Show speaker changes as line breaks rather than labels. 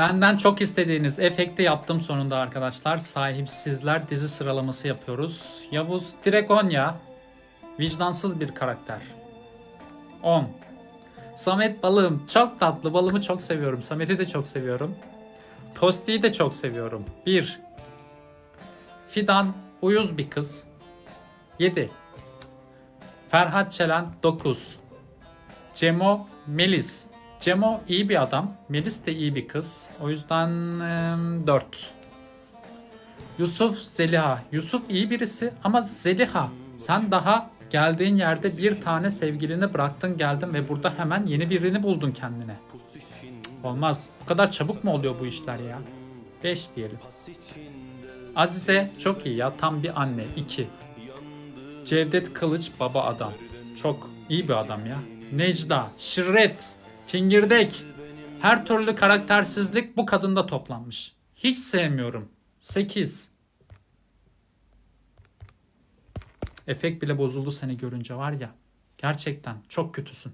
Benden çok istediğiniz efekti yaptım sonunda arkadaşlar. Sahipsizler dizi sıralaması yapıyoruz. Yavuz Dragonya. Vicdansız bir karakter. 10. Samet balığım çok tatlı. Balımı çok seviyorum. Samet'i de çok seviyorum. Tosti'yi de çok seviyorum. 1. Fidan uyuz bir kız. 7. Ferhat Çelen 9. Cemo Melis. Cemo iyi bir adam. Melis de iyi bir kız. O yüzden 4. Yusuf Zeliha. Yusuf iyi birisi ama Zeliha sen daha geldiğin yerde bir tane sevgilini bıraktın geldin ve burada hemen yeni birini buldun kendine. Olmaz. Bu kadar çabuk mu oluyor bu işler ya? 5 diyelim. Azize çok iyi ya. Tam bir anne. 2. Cevdet Kılıç baba adam. Çok iyi bir adam ya. Necda, Şirret, Fingirdek. Her türlü karaktersizlik bu kadında toplanmış. Hiç sevmiyorum. 8. Efekt bile bozuldu seni görünce var ya. Gerçekten çok kötüsün.